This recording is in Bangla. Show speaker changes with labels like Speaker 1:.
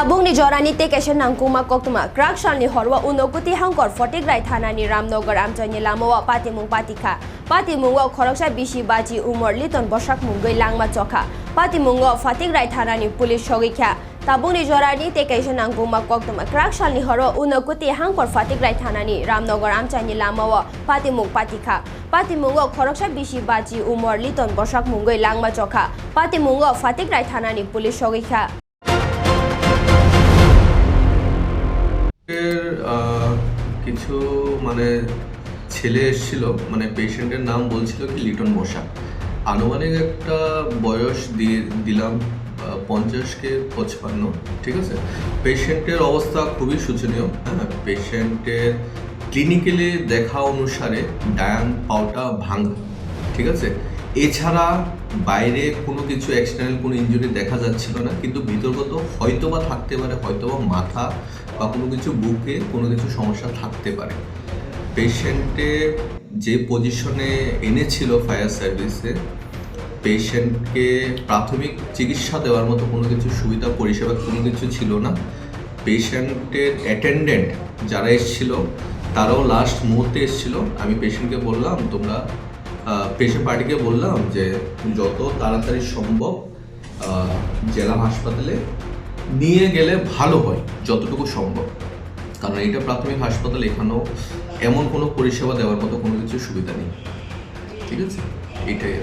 Speaker 1: tabung ni jorani te kesha nangkuma koktuma krak shalni horwa unokuti hangkor fotigrai thanani ramnogar amchani lamowa patimung patika patimungwa khoroksa bishi baji umor liton bosak mungoi langma chokha patimungwa fatigrai thanani pulis sogikha tabung ni jorani te kesha nangkuma koktuma krak shalni horwa unokuti hangkor fatigrai thanani ramnogar amchani lamowa patimung patika patimungwa khoroksa bishi baji umor liton bosak mungoi langma chokha patimungwa fatigrai thanani pulis sogikha
Speaker 2: এর কিছু মানে ছেলে এসেছিল মানে পেশেন্টের নাম বলছিল কি, লিটন বসা আনুমানিক একটা বয়স দিয়ে দিলাম পঞ্চাশকে পঁচপান্ন, ঠিক আছে? পেশেন্টের অবস্থা খুবই শোচনীয়। হ্যাঁ পেশেন্টের ক্লিনিক্যালি দেখা অনুসারে ডায়ান পাওটা ভাঙা, ঠিক আছে? এছাড়া বাইরে কোনো কিছু এক্সটার্নাল কোনো ইঞ্জুরি দেখা যাচ্ছিল না, কিন্তু ভিতরগত হয়তো বা থাকতে পারে, হয়তোবা মাথা বা কোনো কিছু বুকে কোনো কিছু সমস্যা থাকতে পারে। পেশেন্টে যে পজিশনে এনেছিল ফায়ার সার্ভিসে পেশেন্টকে প্রাথমিক চিকিৎসা দেওয়ার মতো কোনো কিছু সুবিধা, পরিষেবা কোনো কিছু ছিল না। পেশেন্টের অ্যাটেন্ডেন্ট যারা এসেছিল, তারাও লাস্ট মুহূর্তে এসেছিল। আমি পেশেন্টকে বললাম, তোমরা পেশেন্ট পার্টিকে বললাম যে যত তাড়াতাড়ি সম্ভব জেলা হাসপাতালে নিয়ে গেলে ভালো হয়, যতটুকু সম্ভব। কারণ এটা প্রাথমিক হাসপাতাল, এখানেও এমন কোনো পরিষেবা দেওয়ার মতো কোনো কিছু সুবিধা নেই। ঠিক আছে? এটাই।